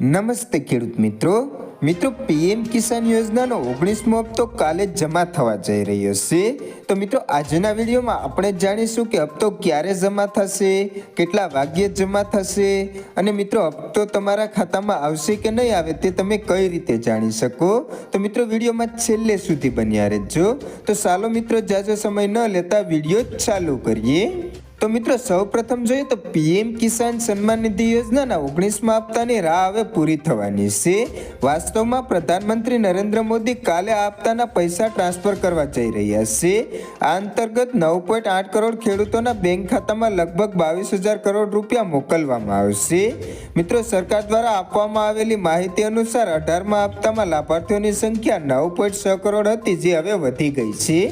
નમસ્તે ખેડૂત મિત્રો. મિત્રો, પીએમ કિસાન યોજનાનો ઓગણીસમો હપ્તો કાલે જમા થવા જઈ રહ્યો છે. તો મિત્રો, આજના વિડીયોમાં આપણે જાણીશું કે હપ્તો ક્યારે જમા થશે, કેટલા વાગ્યે જમા થશે અને મિત્રો, હપ્તો તમારા ખાતામાં આવશે કે નહીં આવે તે તમે કઈ રીતે જાણી શકો? તો મિત્રો, વિડીયોમાં છેલ્લે સુધી બન્યા રહેજો. તો ચાલો મિત્રો, જાજો સમય ન લેતા વીડિયો ચાલુ કરીએ. તો મિત્રો, સૌપ્રથમ જોઈએ તો પીએમ કિસાન સન્માન નિધિ યોજનાના ઓગણીસમાં હપ્તાની રાહ હવે પૂરી થવાની છે. વાસ્તવમાં પ્રધાનમંત્રી નરેન્દ્ર મોદી કાલે આ પૈસા ટ્રાન્સફર કરવા જઈ રહ્યા છે. આ અંતર્ગત નવ પોઈન્ટ આઠ કરોડ ખેડૂતોના બેંક ખાતામાં લગભગ બાવીસ હજાર કરોડ રૂપિયા મોકલવામાં આવશે. મિત્રો, સરકાર દ્વારા આપવામાં આવેલી માહિતી અનુસાર અઢારમાં હપ્તામાં લાભાર્થીઓની સંખ્યા નવ પોઈન્ટ છ કરોડ હતી, જે હવે વધી ગઈ છે.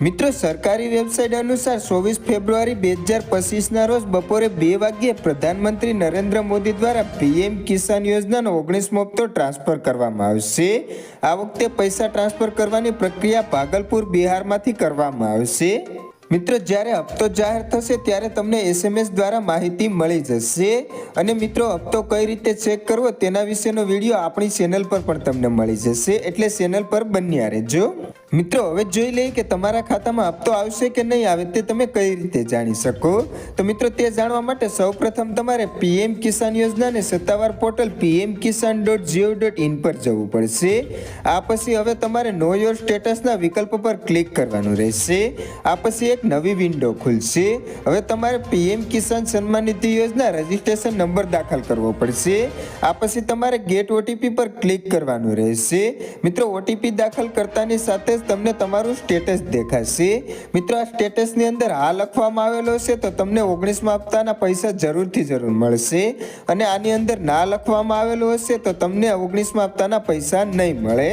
મિત્રો, સરકારી વેબસાઇટ અનુસાર ચોવીસ ફેબ્રુઆરી બે હજાર પચીસના રોજ બપોરે બે વાગ્યે પ્રધાનમંત્રી નરેન્દ્ર મોદી દ્વારા પીએમ કિસાન યોજનાનો ઓગણીસમો હપ્તો ટ્રાન્સફર કરવામાં આવશે. આ વખતે પૈસા ટ્રાન્સફર કરવાની પ્રક્રિયા ભાગલપુર બિહારમાંથી કરવામાં આવશે. મિત્રો, જ્યારે હપ્તો જાહેર થશે ત્યારે તમને એસએમએસ દ્વારા માહિતી મળી જશે. અને મિત્રો, હપ્તો કઈ રીતે ચેક કરવો તેના વિશેનો વીડિયો આપણી ચેનલ પર પણ તમને મળી જશે. એટલે ચેનલ પર બન્યા રહેજો. મિત્રો, હવે જોઈ લઈએ કે તમારા ખાતામાં હપ્તો આવશે કે નહીં આવે તે તમે કઈ રીતે જાણી શકો? તો મિત્રો, તે જાણવા માટે સૌપ્રથમ તમારે પીએમ કિસાન યોજનાને સત્તાવાર portal PM Kisan dot gov dot in પર જવું પડશે. આ પછી હવે તમારે નો યોર સ્ટેટસના વિકલ્પ પર ક્લિક કરવાનું રહેશે. આ પછી એક નવી વિન્ડો ખુલશે. હવે તમારે પીએમ કિસાન સન્માન નિધિ યોજના રજિસ્ટ્રેશન નંબર દાખલ કરવો પડશે. આ પછી તમારે ગેટ ઓટીપી પર ક્લિક કરવાનું રહેશે. મિત્રો, ઓટીપી દાખલ કરતાની સાથે તમને તમારું સ્ટેટસ દેખાશે. મિત્રો, આ સ્ટેટસની અંદર હા લખવામાં આવેલો છે, તો તમને ઓગણીસમાં હપ્તાના પૈસા જરૂરથી જરૂર મળશે. અને આની અંદર ના લખવામાં આવેલો હશે, તો તમને ઓગણીસમાં હપ્તાના પૈસા નહીં મળે.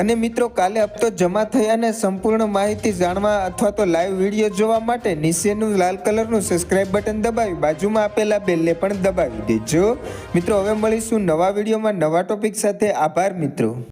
અને મિત્રો, કાલે હપ્તો જમા થયાને સંપૂર્ણ માહિતી જાણવા અથવા તો લાઈવ વીડિયો જોવા માટે નીચેનું લાલ કલરનું સબસ્ક્રાઇબ બટન દબાવી, બાજુમાં આપેલા બેલને પણ દબાવી દેજો. મિત્રો, હવે મળીશું નવા વિડીયોમાં નવા ટોપિક સાથે. આભાર મિત્રો.